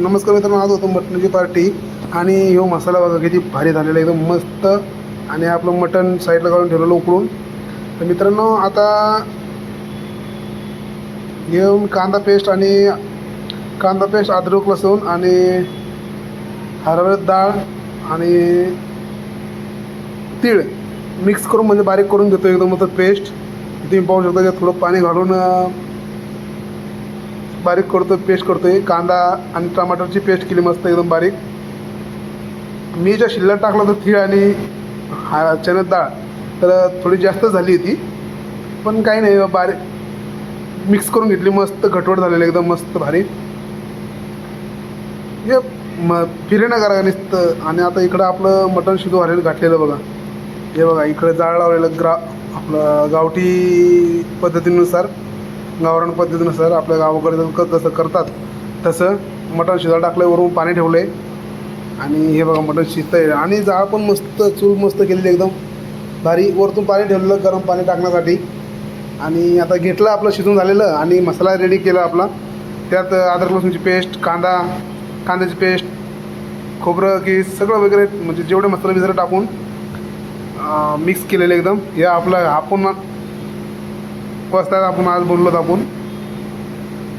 नमस्कार मित्रांनो आज होतो मटणाची पार्टी आणि ह्यो मसाला बघा किती भारी झालेला आहे, एकदम मस्त. आणि आपलं मटण साईडला काढून ठेवलेलं उकळून तर मित्रांनो आता घेऊन कांदा पेस्ट आणि कांदा पेस्ट अद्रक लसूण आणि हरभर डाळ आणि तीळ मिक्स करून म्हणजे बारीक करून घेतो एकदम मस्त पेस्ट तुम्ही पाहू शकता त्यात थोडं पाणी घालून बारीक करतो पेस्ट करतो आहे कांदा आणि टमाटरची पेस्ट केली मस्त एकदम बारीक. मी ज्या शिल्लक टाकला होता तीळ आणि हा चण्यात डाळ तर थोडी जास्त झाली होती. पण काही नाही बारीक मिक्स करून घेतली मस्त घटवट झालेलं एकदम मस्त भारी. हे म फिरेना करा नुसतं आणि आता इकडं आपलं मटण शिजू घालेलं घातलेलं बघा. हे बघा इकडे जाळ लावलेलं ग्रा आपलं गावठी पद्धतीनुसार. गावरान पद्धतीनुसार आपल्या गावाकडे जसं क- जसं करतात तसं मटण शिजायला टाकलं वरून पाणी ठेवलं. आहे आणि हे बघा मटण शिजतं आहे आणि जाळ पण मस्त चूल मस्त केलेली एकदम. भारी वरतून पाणी ठेवलेलं गरम पाणी टाकण्यासाठी. आणि आता घेतलं आपलं शिजून झालेलं. आणि मसाला रेडी केला आपला. त्यात अद्रक लसूणची पेस्ट कांदा कांद्याची पेस्ट खोबरं की सगळं वगैरे म्हणजे जेवढे मसाले बिसाले टाकून मिक्स केलेलं एकदम. हे आपलं आपण वाजता आपण आज बोललो आपण.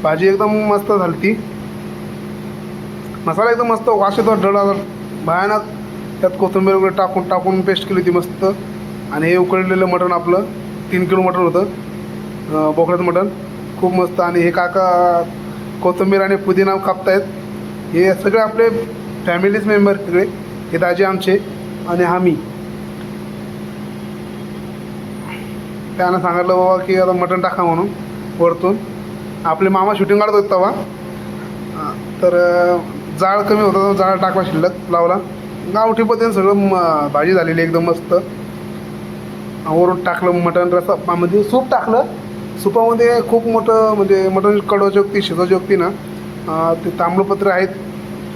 भाजी एकदम मस्त झाली ती. मसाला एकदम मस्त वास येतो डळा भयानक. त्यात कोथिंबीर वगैरे टाकून टाकून पेस्ट केली होती मस्त. आणि हे उकळलेलं मटण आपलं तीन किलो मटण होतं. बोकड्याचं मटण. खूप मस्त. आणि हे काका कोथिंबीर आणि पुदिना कापतायत. हे सगळे आपले फॅमिलीज मेंबर सगळे. हे दाजी आमचे. आणि हा त्यानं सांगितलं बाबा की आता मटण टाका म्हणून वरतून. आपले मामा शूटिंग काढत होते तेव्हा. तर जाळ कमी होता तर जाळ टाकला शिल्लक लावला. गावठी पद्धतीने सगळं भाजी झालेली एकदम मस्त. वरून टाकलं मटण रसा म्हणजे सूप टाकलं. सुपामध्ये खूप मोठं म्हणजे मटण कडवाची होती शिजाची होती ना ते तांबडपत्र आहेत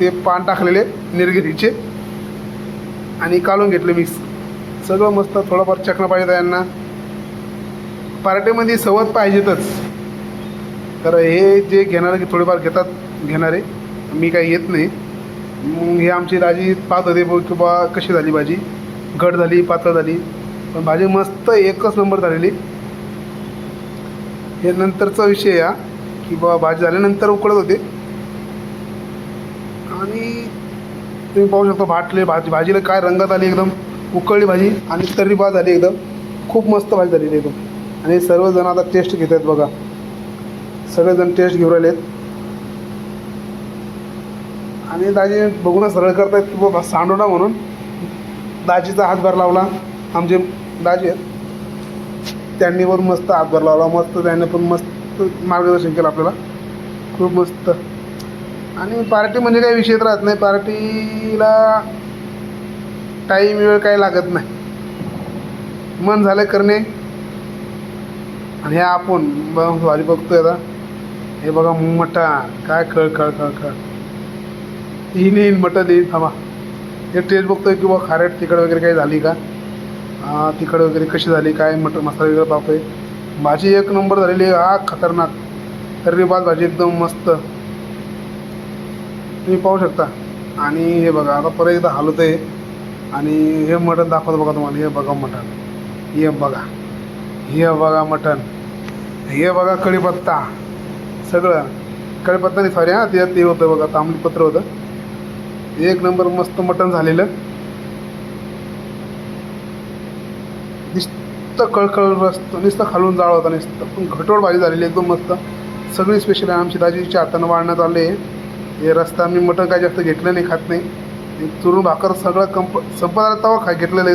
ते पान टाकलेले निरगिरीचे आणि काढून घेतले मिक्स सगळं मस्त थोडंफार चकणं पाहिजे यांना पार्टीमध्ये सवत पाहिजेतच. तर हे जे घेणारे की थोडेफार घेतात घेणारे मी काही येत नाही. मग हे आमची राजी पाहत होते की बा कशी झाली भाजी? घट झाली पातळ झाली. पण भाजी मस्त एकच नंबर झालेली. हे नंतरचा विषय या की बा भाजी झाल्यानंतर उकळत होते. आणि तुम्ही पाहू शकता भाटले भाजी भाजीला काय रंगात आली एकदम. उकळली भाजी आणि तर्री बा झाली एकदम. खूप मस्त भाजी झालेली एकदम. आणि सर्वजण आता टेस्ट घेत आहेत बघा. सगळेजण टेस्ट घेऊन राहिलेत आणि दाजी बघूनच सरळ करतायत की बाबा सांडू ना म्हणून. दाजीचा हातभार लावला. आमचे दाजी आहेत. त्यांनी पण मस्त हातभार लावला. मस्त त्याने पण मस्त मार्गदर्शन केलं आपल्याला. खूप मस्त. आणि पार्टी म्हणजे काही विषय राहत नाही. पार्टीला टाईम वेळ काही लागत नाही. मन झालं करणे. आणि हे आपण ब- बघतोय आता. हे बघा मठा काय खळ खळ खळ खळ तीन येईल मटन येईल थांबा. हे टेस्ट बघतोय की बा खारट तिखट वगैरे काही झाली का? हा तिखट वगैरे कशी झाली काय मटन मसाला वगैरे पाहतोय भाजी एक नंबर झालेली आहे. हा खतरनाक. तर्री भात भाजी एकदम मस्त. तुम्ही पाहू शकता. आणि हे बघा आता परत एकदा हलवतं आहे आणि हे मटण दाखवतो बघा तुम्हाला. हे बघा मटण. हे बघा. हे बघा मटण. हे बघा कढीपत्ता सगळं. कढीपत्ता नाही सॉरी हां ते ते होतं बघा तांबडीपत्र होतं. एक नंबर मस्त मटण झालेलं. नुसतं कळकळ रस्त नुसतं खालून जाळ होता नुसतं. पण घटोळ भाजी झालेली एकदम मस्त. सगळी स्पेशल आहे आमची दाजीच्या हातानं वाढण्यात आले. हे रस्ता मी मटण काय जास्त घेतलं नाही खात नाही. चुरून भाकर सगळं कंप संपत तवा खा घेतलेलं आहे.